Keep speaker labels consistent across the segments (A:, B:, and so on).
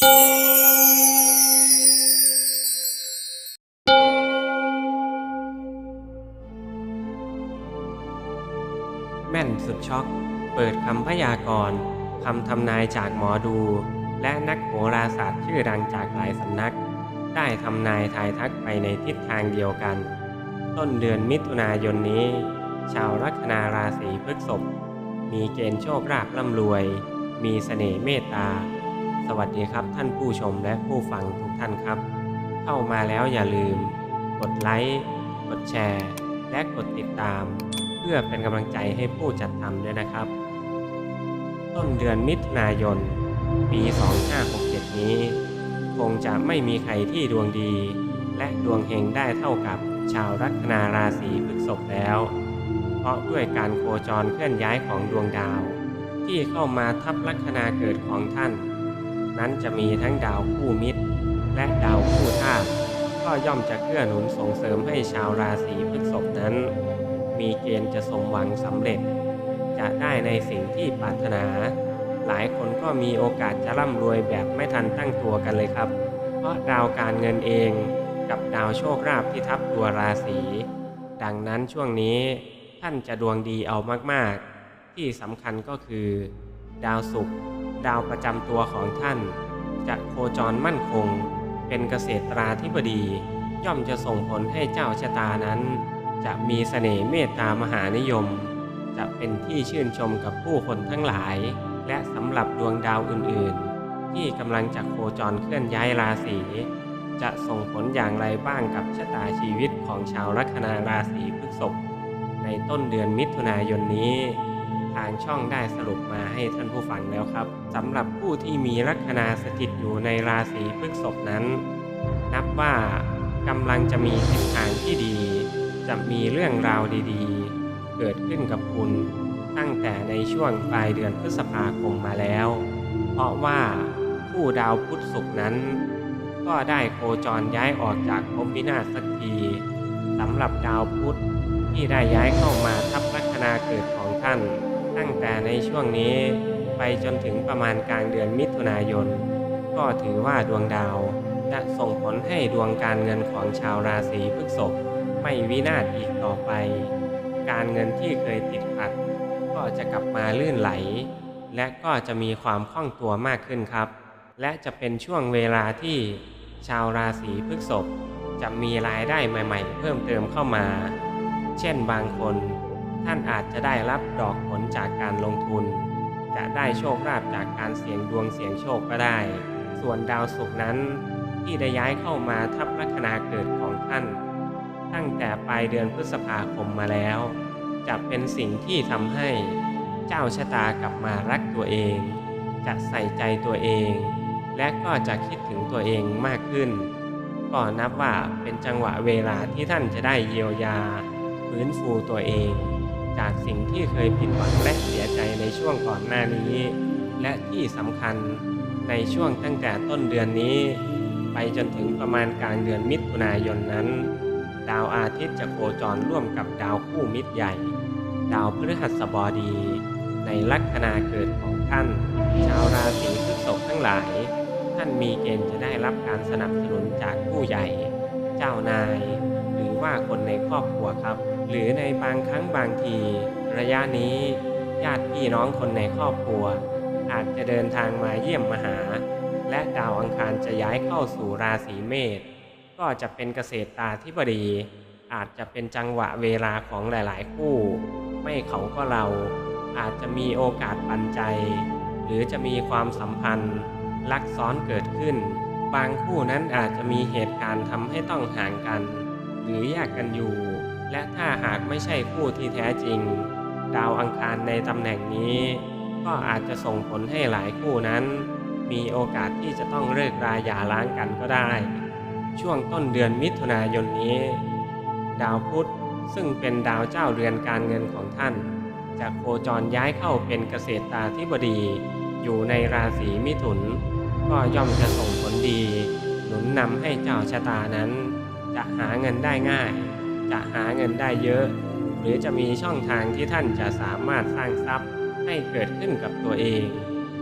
A: แม่นสุดช็อก เปิดคำพยากรณ์คำทำนายจากหมอดู และนักโหราศาสตร์ชื่อดังจากหลายสำนัก ได้ทำนายทายทักไปในทิศทางเดียวกัน ต้นเดือนมิถุนายนนี้ ชาวลัคนาราศีพฤษภมีเกณฑ์โชคลาภร่ำรวย มีเสน่ห์เมตตา สวัสดีครับท่านผู้ชมและผู้ฟังทุกท่านครับ เข้ามาแล้วอย่าลืม กดไลค์ กดแชร์ และกดติดตาม เพื่อเป็นกำลังใจให้ผู้จัดทำด้วยนะครับ ต้นเดือนมิถุนายน ปี 2567 นี้ คงจะไม่มีใครที่ดวงดี และดวงเฮงได้เท่ากับชาวลัคนาราศีพฤษภแล้ว เพราะด้วยการโคจรเคลื่อนย้ายของดวงดาว ที่เข้ามาทับลัคนาเกิดของท่าน นั้นจะมีทั้งดาวคู่มิตร และดาวคู่ธาตุก็ย่อมจะเกื้อหนุนส่งเสริมให้ชาวราศีพฤษภนั้น มีเกณฑ์จะสมหวังสำเร็จ จะได้ในสิ่งที่ปรารถนา หลายคนก็มีโอกาสจะร่ำรวยแบบไม่ทันตั้งตัวกันเลยครับ เพราะดาวการเงินเองกับดาวโชคลาภที่ทับตัวราศีดังนั้นช่วงนี้ท่านจะดวงดีเอามาก ๆ ที่สำคัญก็คือ ดาวศุกร์ ดาวประจำตัวของท่าน จะโคจรมั่นคง เป็นเกษตราธิบดี ย่อมจะส่งผลให้เจ้าชะตานั้น จะมีเสน่ห์เมตตามหานิยม จะเป็นที่ชื่นชมกับผู้คนทั้งหลาย และสำหรับดวงดาวอื่นๆ ที่กำลังจะโคจรเคลื่อนย้ายราศีจะส่งผลอย่างไรบ้างกับชะตาชีวิตของชาวลัคนาราศีพฤษภในต้นเดือนมิถุนายนนี้ ทางช่องได้สรุปมาให้ท่านผู้ฟังแล้วครับสำหรับผู้ที่มีลัคนาสถิตอยู่ในราศีพฤษภนั้น นับว่ากำลังจะมีทิศทางที่ดี จะมีเรื่องราวดีๆ เกิดขึ้นกับคุณตั้งแต่ในช่วงปลายเดือนพฤษภาคมมาแล้ว เพราะว่าผู้ดาวพุธศุกร์นั้น ก็ได้โคจรย้ายออกจากภพวินาศสักทีสำหรับดาวพุธที่ได้ย้ายเข้ามาทับลัคนาเกิดของท่าน ตั้งแต่ในช่วงนี้ไปจนถึงประมาณกลางเดือนมิถุนายน ก็ถือว่าดวงดาวจะส่งผลให้ดวงการเงินของชาวราศีพฤษภไม่วินาศอีกต่อไป การเงินที่เคยติดขัด ก็จะกลับมาลื่นไหล และก็จะมีความคล่องตัวมากขึ้นครับ และจะเป็นช่วงเวลาที่ชาวราศีพฤษภจะมีรายได้ใหม่ ๆ เพิ่มเติมเข้ามา เช่นบางคน ท่านอาจจะได้รับดอกผลจากการลงทุน จะได้โชคลาภจากการเสี่ยงดวงเสี่ยงโชคก็ได้ ส่วนดาวศุกร์นั้น ที่ได้ย้ายเข้ามาทับลัคนาเกิดของท่าน ตั้งแต่ปลายเดือนพฤษภาคมมาแล้ว จะเป็นสิ่งที่ทำให้เจ้าชะตากลับมารักตัวเอง จะใส่ใจตัวเอง และก็จะคิดถึงตัวเองมากขึ้น ก็นับว่าเป็นจังหวะเวลาที่ท่านจะได้เยียวยาฟื้นฟูตัวเอง จากสิ่งที่เคยผิดหวังและเสียใจในช่วงก่อนหน้านี้ และที่สำคัญในช่วงตั้งแต่ต้นเดือนนี้ ไปจนถึงประมาณกลางเดือนมิถุนายนนั้น ดาวอาทิตย์จะโคจรร่วมกับดาวคู่มิตรใหญ่ ดาวพฤหัสบดี ในลัคนาเกิดของท่าน ชาวราศีพฤษภทั้งหลาย ท่านมีเกณฑ์จะได้รับการสนับสนุนจากผู้ใหญ่ เจ้านาย หรือว่าคนในครอบครัวครับ หรือในบางครั้งบางที ระยะนี้ญาติพี่น้องคนในครอบครัว อาจจะเดินทางมาเยี่ยมมาหา และดาวอังคารจะย้ายเข้าสู่ราศีเมษก็จะเป็นเกษตรตาธิบดี อาจจะเป็นจังหวะเวลาของหลาย ๆ คู่ ไม่เขาก็เรา อาจจะมีโอกาสปันใจ หรือจะมีความสัมพันธ์ลักซ้อนเกิดขึ้น บางคู่นั้นอาจจะมีเหตุการณ์ทำให้ต้องห่างกัน หรือแยกกันอยู่ และถ้าหากไม่ใช่คู่ที่แท้จริง ดาวอังคารในตำแหน่งนี้ ก็อาจจะส่งผลให้หลายคู่นั้น มีโอกาสที่จะต้องเลิกราหย่าร้างกันก็ได้ ช่วงต้นเดือนมิถุนายนนี้ ดาวพุธซึ่งเป็นดาวเจ้าเรือนการเงินของท่านจะโคจรย้ายเข้าเป็นเกษตรตาธิบดี อยู่ในราศีมิถุน ก็ย่อมจะส่งผลดี หนุนนำให้เจ้าชะตานั้น จะหาเงินได้ง่าย จะหาเงินได้เยอะ หรือจะมีช่องทางที่ท่านจะสามารถสร้างทรัพย์ให้เกิดขึ้นกับตัวเอง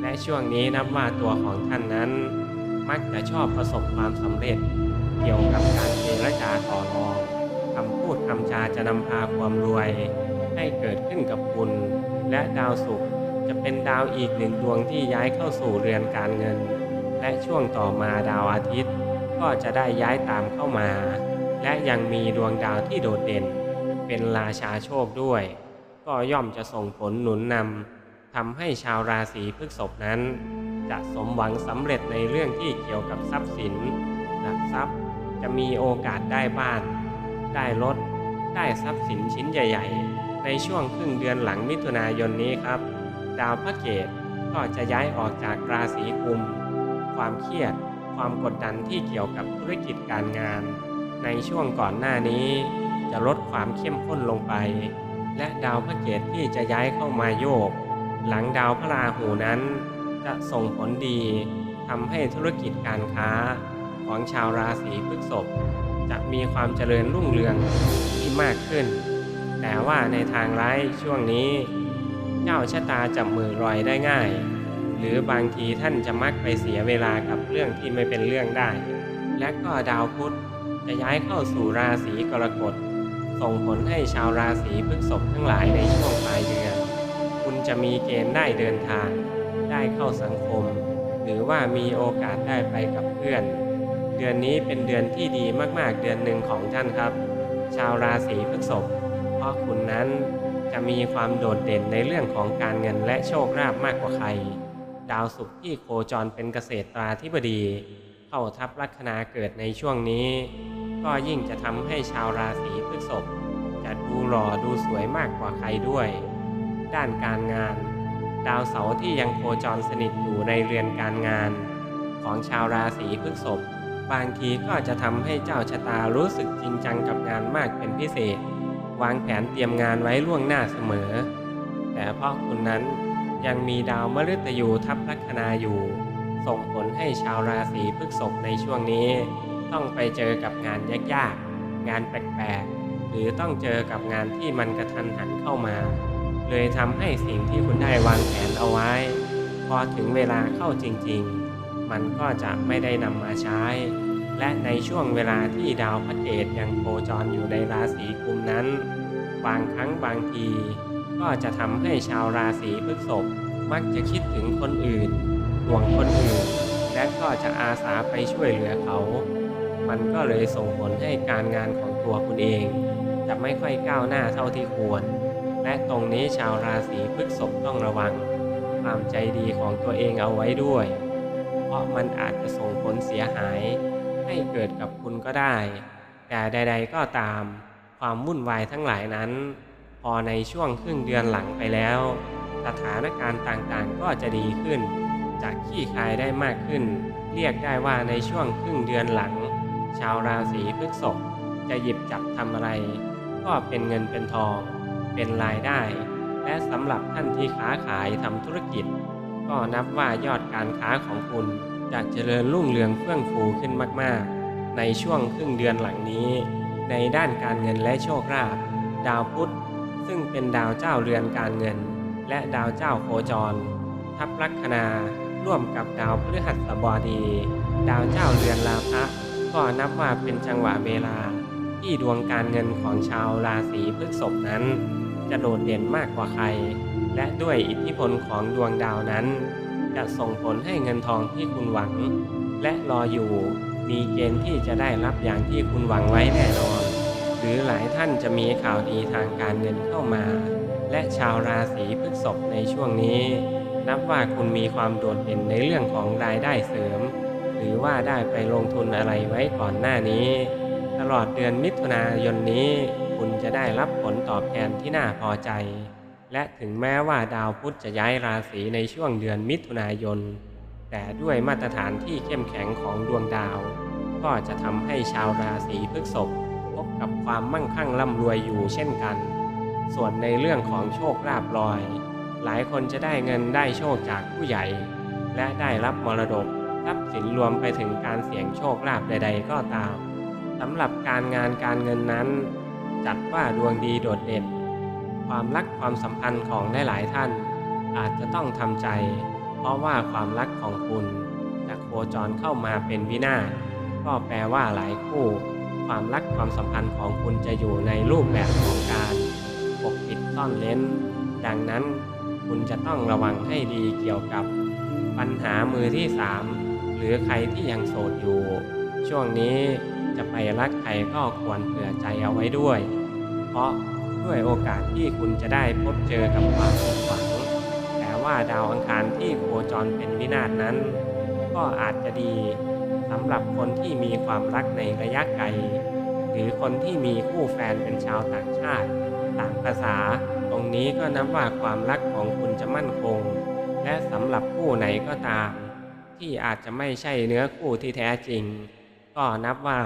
A: และช่วงนี้นับว่าตัวของท่านนั้น มักจะชอบประสบความสำเร็จ เกี่ยวกับการเจรจาต่อรองคำพูดคำจาจะนำพาความรวย ให้เกิดขึ้นกับคุณ และดาวศุกร์จะเป็นดาวอีกหนึ่งดวงที่ย้ายเข้าสู่เรือนการเงิน และช่วงต่อมาดาวอาทิตย์ ก็จะได้ย้ายตามเข้ามา และยังมีดวงดาวที่โดดเด่น เป็นราชาโชคด้วย ก็ย่อมจะส่งผลหนุนนำทำให้ชาวราศีพฤษภนั้น จะสมหวังสำเร็จในเรื่องที่เกี่ยวกับทรัพย์สิน หลักทรัพย์จะมีโอกาสได้บ้าน ได้รถ ได้ทรัพย์สินชิ้นใหญ่ ๆ ในช่วงครึ่งเดือนหลังมิถุนายนนี้ครับ ดาวพระเกตก็จะย้ายออกจากราศีกุม ความเครียด ความกดดันที่เกี่ยวกับธุรกิจการงาน ในช่วงก่อนหน้านี้จะลดความเข้มข้นลงไป และดาวพระเกตที่จะย้ายเข้ามาโยก หลังดาวพระราหูนั้น จะส่งผลดีทำให้ธุรกิจการค้าของชาวราศีพฤษภจะมีความเจริญรุ่งเรืองที่มากขึ้น แต่ว่าในทางร้ายช่วงนี้ เจ้าชะตาจับมือรอยได้ง่าย หรือบางทีท่านจะมักไปเสียเวลากับเรื่องที่ไม่เป็นเรื่องได้ และก็ดาวพุธ จะย้ายเข้าสู่ราศีกรกฎ ส่งผลให้ชาวราศีพฤษภทั้งหลายในช่วงปลายเดือน คุณจะมีเกณฑ์ได้เดินทาง ได้เข้าสังคม หรือว่ามีโอกาสได้ไปกับเพื่อน เดือนนี้เป็นเดือนที่ดีมากๆ เดือนหนึ่งของท่านครับ ชาวราศีพฤษภเพราะคุณนั้นจะมีความโดดเด่นในเรื่องของการเงินและโชคลาภมากกว่าใคร ดาวศุกร์ที่โคจรเป็นเกษตราธิบดี เข้าทับลัคนาเกิดในช่วงนี้ ก็ยิ่งจะทำให้ชาวราศีพฤษภจะดูหล่อดูสวยมากกว่าใครด้วย ด้านการงาน ดาวเสาร์ที่ยังโคจรสนิทอยู่ในเรือนการงาน ของชาวราศีพฤษภบางทีก็จะทำให้เจ้าชะตารู้สึกจริงจังกับงานมากเป็นพิเศษ วางแผนเตรียมงานไว้ล่วงหน้าเสมอ แต่เพราะคุณนั้นยังมีดาวมฤตยูทับลัคนาอยู่ ส่งผลให้ชาวราศีพฤษภในช่วงนี้ ต้องไปเจอกับงานยากๆ งานแปลกๆ หรือต้องเจอกับงานที่มันกระทันหันเข้ามา เลยทำให้สิ่งที่คุณได้วางแผนเอาไว้ พอถึงเวลาเข้าจริงๆ มันก็จะไม่ได้นำมาใช้ และในช่วงเวลาที่ดาวพระเกตยังโคจรอยู่ในราศีกุมนั้น บางครั้งบางที ก็จะทำให้ชาวราศีพฤษภมักจะคิดถึงคนอื่นห่วงคนอื่นและก็จะอาสาไปช่วยเหลือเขา มันก็เลยส่งผลให้การงานของตัวคุณเอง จะไม่ค่อยก้าวหน้าเท่าที่ควร และตรงนี้ชาวราศีพฤษภต้องระวัง ความใจดีของตัวเองเอาไว้ด้วย เพราะมันอาจจะส่งผลเสียหาย ให้เกิดกับคุณก็ได้ แต่ใด ๆ ก็ตาม ความวุ่นวายทั้งหลายนั้น พอในช่วงครึ่งเดือนหลังไปแล้ว สถานการณ์ต่างๆก็จะดีขึ้นจากขี้คายได้มากขึ้น เรียกได้ว่าในช่วงครึ่งเดือนหลัง ชาวราศีพฤษภจะหยิบจับทำอะไร ก็เป็นเงินเป็นทอง เป็นรายได้ และสำหรับท่านที่ค้าขายทำธุรกิจ ก็นับว่ายอดการค้าของคุณจะเจริญรุ่งเรืองเฟื่องฟูขึ้นมากๆ ในช่วงครึ่งเดือนหลังนี้ ในด้านการเงินและโชคลาภดาวพุธซึ่งเป็นดาวเจ้าเรือนการเงิน และดาวเจ้าโคจร ทับลัคนาร่วมกับดาวพฤหัสบดี ดาวเจ้าเรือนลาภะ ก็นับว่าเป็นจังหวะเวลาที่ดวงการเงินของชาวราศีพฤษภนั้น จะโดดเด่นมากกว่าใคร และด้วยอิทธิพลของดวงดาวนั้น จะส่งผลให้เงินทองที่คุณหวัง และรออยู่ มีเกณฑ์ที่จะได้รับอย่างที่คุณหวังไว้แน่นอน หรือหลายท่านจะมีข่าวดีทางการเงินเข้ามา และชาวราศีพฤษภในช่วงนี้ นับว่าคุณมีความโดดเด่นในเรื่องของรายได้เสริม หรือว่าได้ไปลงทุนอะไรไว้ก่อนหน้านี้ ตลอดเดือนมิถุนายนนี้ คุณจะได้รับผลตอบแทนที่น่าพอใจ และถึงแม้ว่าดาวพุธจะย้ายราศีในช่วงเดือนมิถุนายน แต่ด้วยมาตรฐานที่เข้มแข็งของดวงดาว ก็จะทำให้ชาวราศีพฤษภพบกับความมั่งคั่งร่ำรวยอยู่เช่นกัน ส่วนในเรื่องของโชคลาภลอย หลายคนจะได้เงินได้โชคจากผู้ใหญ่ และได้รับมรดก ทรัพย์สินรวมไปถึงการเสี่ยงโชคลาภใด ๆ ก็ตามสำหรับการงานการเงินนั้น จัดว่าดวงดีโดดเด่น ความรักความสัมพันธ์ของหลายๆท่าน อาจจะต้องทำใจ เพราะว่าความรักของคุณจะโคจรเข้ามาเป็นวินาศก็แปลว่าหลายคู่ ความรักความสัมพันธ์ของคุณจะอยู่ในรูปแบบของการปกปิดซ่อนเล้น ดังนั้นคุณจะต้องระวังให้ดีเกี่ยวกับปัญหามือที่สาม หรือใครที่ยังโสดอยู่ ช่วงนี้จะไปรักใครก็ควรเผื่อใจเอาไว้ด้วย เพราะด้วยโอกาสที่คุณจะได้พบเจอกับความผิดหวัง แต่ว่าดาวอังคารที่โคจรเป็นวินาศนั้น ก็อาจจะดีสำหรับคนที่มีความรักในระยะไกล หรือคนที่มีคู่แฟนเป็นชาวต่างชาติ ต่างภาษา ตรงนี้ก็นับว่าความรักของคุณจะมั่นคง และสำหรับคู่ไหนก็ตาม ที่อาจจะไม่ใช่เนื้อคู่ที่แท้จริง ก็นับว่า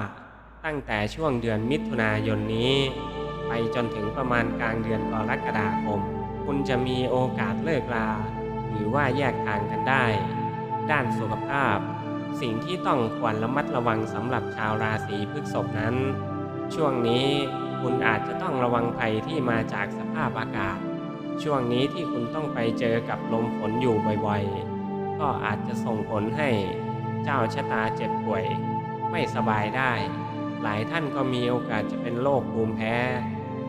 A: ตั้งแต่ช่วงเดือนมิถุนายนนี้ ไปจนถึงประมาณกลางเดือนกรกฎาคม คุณจะมีโอกาสเลิกลา หรือว่าแยกทางกันได้ ด้านสุขภาพ สิ่งที่ต้องควรระมัดระวังสำหรับชาวราศีพฤษภนั้น ช่วงนี้คุณอาจจะต้องระวังภัยที่มาจากสภาพอากาศ ช่วงนี้ที่คุณต้องไปเจอกับลมฝนอยู่บ่อยๆ ก็อาจจะส่งผลให้เจ้าชะตาเจ็บป่วย ไม่สบายได้ หลายท่านก็มีโอกาสจะเป็นโรคภูมิแพ้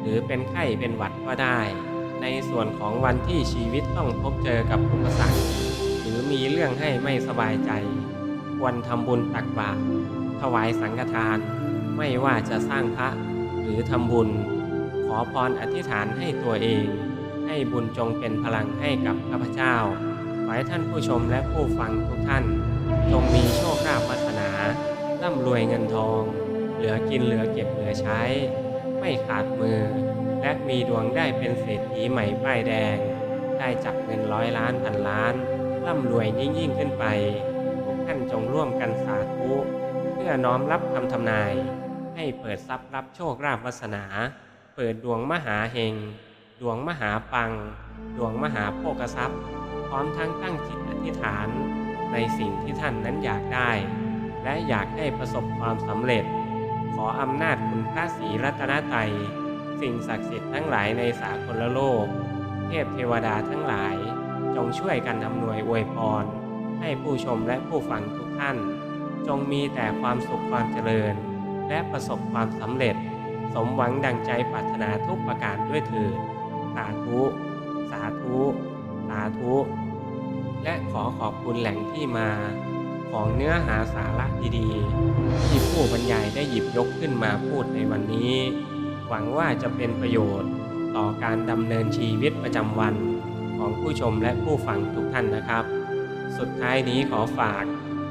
A: หรือเป็นไข้เป็นหวัดก็ได้ ในส่วนของวันที่ชีวิตต้องพบเจอกับอุปสรรคหรือมีเรื่องให้ไม่สบายใจ ควรทำบุญตักบาตรถวายสังฆทาน ไม่ว่าจะสร้างพระ หรือทำบุญ ขอพรอธิษฐานให้ตัวเอง ให้บุญจงเป็นพลังให้กับข้าพเจ้า ให้ท่านผู้ชมและผู้ฟังทุกท่านจงมีโชคลาภวาสนาร่ำรวยเงินทอง เหลือกินเหลือเก็บเหลือใช้ ไม่ขาดมือ และมีดวงได้เป็นเศรษฐีใหม่ป้ายแดง ได้จับเงินร้อยล้านพันล้านร่ำรวยยิ่งยิ่งขึ้นไปทุกท่านจงร่วมกันสาธุเพื่อน้อมรับคำทำนาย ให้เปิดทรัพย์รับโชคลาภวาสนา เปิดดวงมหาเฮงดวงมหาปัง ดวงมหาโภคทรัพย์ ร้อมทั้งตั้งจิตอธิษฐานในสิ่งที่ท่านนั้นอยากได้ และอยากให้ประสบความสำเร็จ ขออำนาจคุณพระศรีรัตนตรัยสิ่งศักดิ์สิทธิ์ทั้งหลายในสากลโลก เทพเทวดาทั้งหลาย จงช่วยกันอำนวยอวยพร ให้ผู้ชมและผู้ฟังทุกท่าน จงมีแต่ความสุขความเจริญ และประสบความสำเร็จ สมหวังดังใจปรารถนาทุกประการด้วยเถิดสาธุ สาธุ สาธุ และขอขอบคุณแหล่งที่มาของเนื้อหาสาระดีๆ ที่ผู้บรรยายได้หยิบยกขึ้นมาพูดในวันนี้ หวังว่าจะเป็นประโยชน์ ต่อการดำเนินชีวิตประจำวัน ของผู้ชมและผู้ฟังทุกท่านนะครับ สุดท้ายนี้ขอฝาก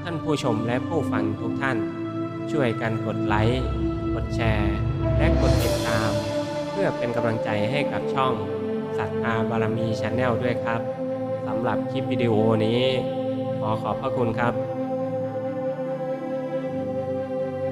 A: ท่านผู้ชมและผู้ฟังทุกท่าน ช่วยกันกดไลค์กดแชร์ และกดติดตาม เพื่อเป็นกำลังใจให้กับช่องศรัทธาบารมีชาแนลด้วยครับ สำหรับคลิปวิดีโอนี้ ขอขอบพระคุณครับ